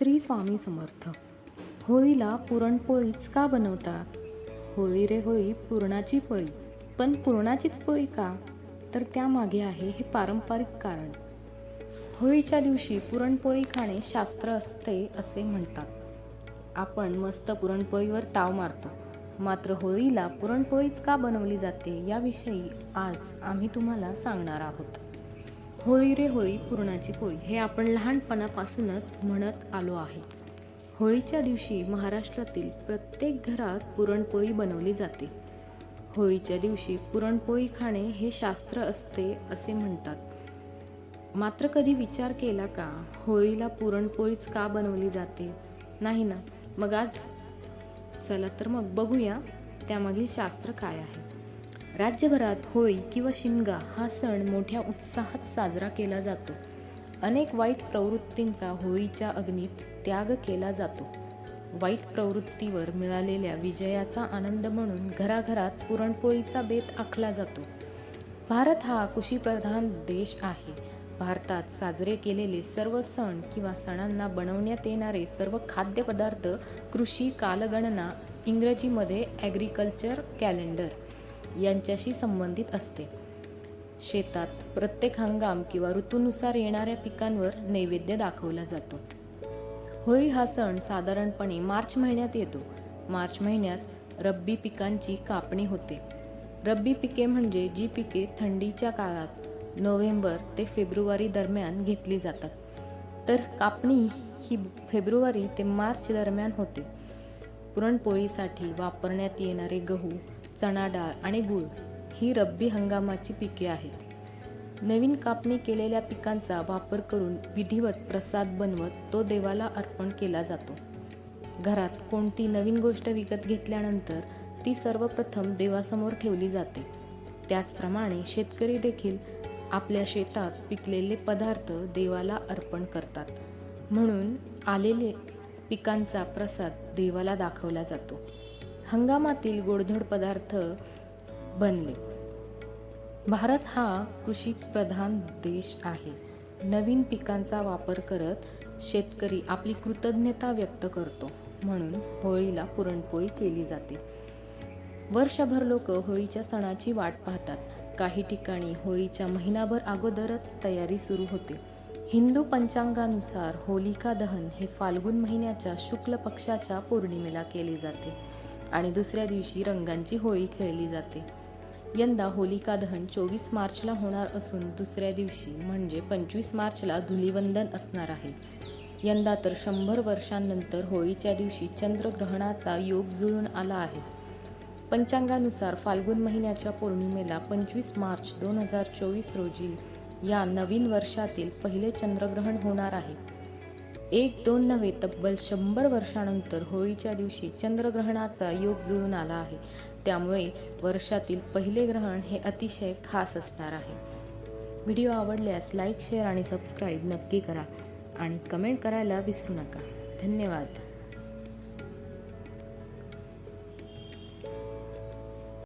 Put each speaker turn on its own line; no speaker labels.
श्री स्वामी समर्थ. होळीला पुरणपोळीच का बनवतात? होळी रे होळी पुरणाची पोळी. पण पुरणाचीच पोळी का? तर त्यामागे आहे हे पारंपरिक कारण. होळीच्या दिवशी पुरणपोळी खाणे शास्त्र असते असे म्हणतात. आपण मस्त पुरणपोळीवर ताव मारतो. मात्र होळीला पुरणपोळीच का बनवली जाते याविषयी आज आम्ही तुम्हाला सांगणार आहोत. होळी रे होळी पुरणाची पोळी हे आपण लहानपणापासूनच म्हणत आलो आहे. होळीच्या दिवशी महाराष्ट्रातील प्रत्येक घरात पुरणपोळी बनवली जाते. होळीच्या दिवशी पुरणपोळी खाणे हे शास्त्र असते असे म्हणतात. मात्र कधी विचार केला का होळीला पुरणपोळीच का बनवली जाते? नाही ना. मग आज चला तर मग बघूया त्यामागील शास्त्र काय आहे. राज्यभरात होळी किंवा शिमगा हा सण मोठ्या उत्साहात साजरा केला जातो. अनेक वाईट प्रवृत्तींचा होळीच्या अग्नीत त्याग केला जातो. वाईट प्रवृत्तीवर मिळालेल्या विजयाचा आनंद म्हणून घराघरात पुरणपोळीचा बेत आखला जातो. भारत हा कृषीप्रधान देश आहे. भारतात साजरे केलेले सर्व सण किंवा सणांना बनवण्यात येणारे सर्व खाद्यपदार्थ कृषी कालगणना इंग्रजीमध्ये ॲग्रिकल्चर कॅलेंडर यांच्याशी संबंधित असते. शेतात प्रत्येक हंगाम किंवा ऋतूनुसार येणाऱ्या पिकांवर नैवेद्य दाखवला जातो. होळी हा सण साधारणपणे मार्च महिन्यात येतो. मार्च महिन्यात रब्बी पिकांची कापणी होते. रब्बी पिके म्हणजे जी पिके थंडीच्या काळात नोव्हेंबर ते फेब्रुवारी दरम्यान घेतली जातात. तर कापणी ही फेब्रुवारी ते मार्च दरम्यान होते. पुरणपोळीसाठी वापरण्यात येणारे गहू चणा डाळ आणि गूळ ही रब्बी हंगामाची पिके आहेत. नवीन कापणी केलेल्या पिकांचा वापर करून विधिवत प्रसाद बनवत तो देवाला अर्पण केला जातो. घरात कोणती नवीन गोष्ट विकत घेतल्यानंतर ती सर्वप्रथम देवासमोर ठेवली जाते. त्याचप्रमाणे शेतकरी देखील आपल्या शेतात पिकलेले पदार्थ देवाला अर्पण करतात. म्हणून आलेले पिकांचा प्रसाद देवाला दाखवला जातो. हंगामातील गोडधोड पदार्थ बनले. भारत हा कृषीप्रधान देश आहे. नवीन पिकांचा वापर करत शेतकरी आपली कृतज्ञता व्यक्त करतो म्हणून होळीला पुरणपोळी केली जाते. वर्षभर लोक होळीच्या सणाची वाट पाहतात. काही ठिकाणी होळीच्या महिनाभर अगोदरच तयारी सुरू होते. हिंदू पंचांगानुसार होलिका दहन हे फाल्गुन महिन्याच्या शुक्ल पक्षाच्या पौर्णिमेला केले जाते. आणि दुसऱ्या दिवशी रंगांची होळी खेळली जाते. यंदा होलिका दहन चोवीस मार्चला होणार असून दुसऱ्या दिवशी म्हणजे पंचवीस मार्चला धुलिवंदन असणार आहे. यंदा तर शंभर वर्षांनंतर होळीच्या दिवशी चंद्रग्रहणाचा योग जुळून आला आहे. पंचांगानुसार फाल्गुन महिन्याच्या पौर्णिमेला पंचवीस मार्च दोन हजार चोवीस रोजी या नवीन वर्षातील पहिले चंद्रग्रहण होणार आहे. एक दोन नव्हे तब्बल शंभर वर्षानंतर होळीच्या दिवशी चंद्रग्रहणाचा योग जुळून आला आहे. त्यामुळे वर्षातील पहिले ग्रहण हे अतिशय खास असणार आहे. व्हिडिओ आवडल्यास लाईक शेअर आणि सबस्क्राईब नक्की करा आणि कमेंट करायला विसरू नका. धन्यवाद.